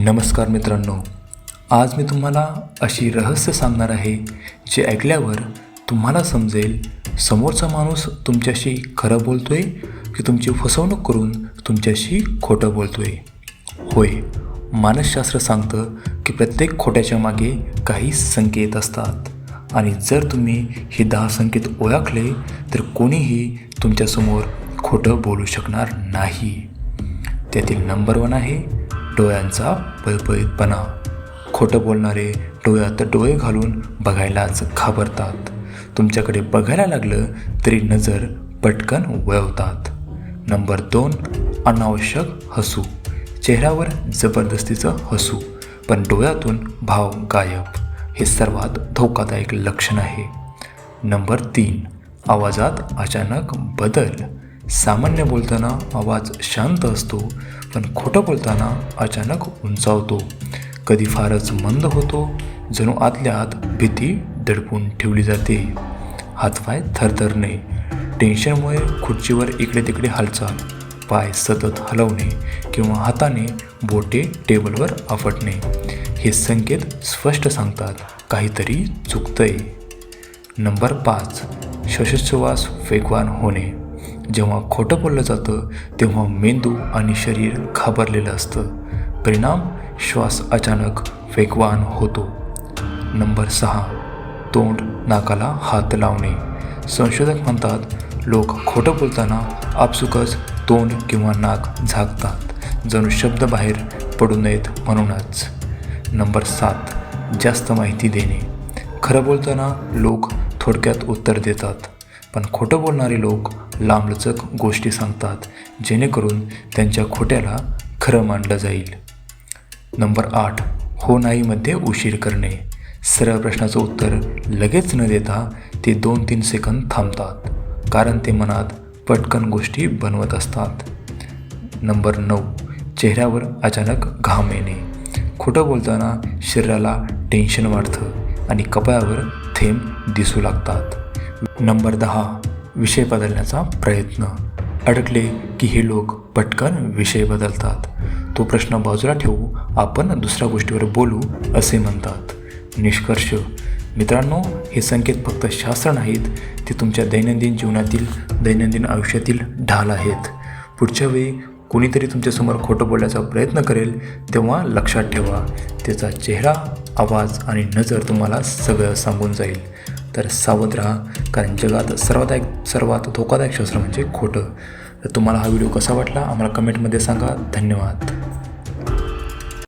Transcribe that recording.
नमस्कार मित्रांनो आज मी तुम्हाला अशी रहस्य सांगणार आहे जे ऐकल्यावर तुम्हाला समजेल समोरचा माणूस तुमच्याशी खरं बोलतोय की तुमची फसवणूक करून तुमच्याशी खोटं बोलतोय. होय मानसशास्त्र सांगतं की प्रत्येक खोट्याच्या मागे काही संकेत असतात. आणि जर तुम्ही हे दहा संकेत ओळखले तर कोणीही तुमच्यासमोर खोटं बोलू शकणार नाही. त्यातील नंबर वन आहे डोळ्यांचा पळपळीतपणा. खोटं बोलणारे डोळ्यात डोळे घालून बघायलाच घाबरतात. तुमच्याकडे बघायला लागलं तरी नजर पटकन वळवतात. नंबर दोन अनावश्यक हसू. चेहऱ्यावर जबरदस्तीचं हसू पण डोळ्यातून भाव गायब. हे सर्वात धोकादायक लक्षण आहे. नंबर तीन आवाजात अचानक बदल. सामान्य बोलताना आवाज शांत असतो पण खोटं बोलताना अचानक उंचावतो. कधी फारच मंद होतो जणू आतल्या आत भीती दडपून ठेवली जाते. हातपाय थरथरणे टेन्शनमुळे खुर्चीवर इकडे तिकडे हालचाल पाय सतत हलवणे किंवा हाताने बोटे टेबलवर आपटणे हे संकेत स्पष्ट सांगतात काहीतरी चुकतंय. नंबर पाच श्वासोच्छवास वेगवान होणे. जेव्हा खोटं बोललं जातं तेव्हा मेंदू आणि शरीर घाबरलेलं असतं. परिणाम? श्वास अचानक वेगवान होतो. नंबर सहा. तोंड नाकाला हात लावणे. संशोधक म्हणतात लोक खोटं बोलताना आपसुकच तोंड किंवा नाक झाकतात. जणू शब्द बाहेर पडू नयेत म्हणूनच. नंबर सात. जास्त माहिती देणे. खरं बोलताना लोक थोडक्यात उत्तर देतात. पण खोटं बोलणारे लोक लांबलचक गोष्टी सांगतात जेणेकरून त्यांच्या खोट्याला खरं मानलं जाईल. नंबर आठ हो नाहीमध्ये उशीर करणे. सरळ प्रश्नाचं उत्तर लगेच न देता ते दोन तीन सेकंद थांबतात कारण ते मनात पटकन गोष्टी बनवत असतात. नंबर नऊ चेहऱ्यावर अचानक घाम येणे. खोटं बोलताना शरीराला टेन्शन वाढतं आणि कपाळावर थेंब दिसू लागतात. नंबर दहा विषय बदलण्याचा प्रयत्न. अडकले की हे लोक पटकन विषय बदलतात. तो प्रश्न बाजूला ठेवू आपण दुसऱ्या गोष्टीवर बोलू असे म्हणतात. निष्कर्ष. मित्रांनो हे संकेत फक्त शास्त्र नाहीत ते तुमच्या दैनंदिन जीवनातील दैनंदिन आयुष्यातील ढाल आहेत. पुढच्या वेळी कोणीतरी तुमच्यासमोर खोटं बोलण्याचा प्रयत्न करेल तेव्हा लक्षात ठेवा. त्याचा चेहरा आवाज आणि नजर तुम्हाला सगळं सांगून जाईल. तर सावध राहा कारण जगात सर्वात सर्वात धोकादायक शस्त्र म्हणजे खोटं. तर तुम्हाला हा व्हिडिओ कसा वाटला आम्हाला कमेंटमध्ये सांगा. धन्यवाद.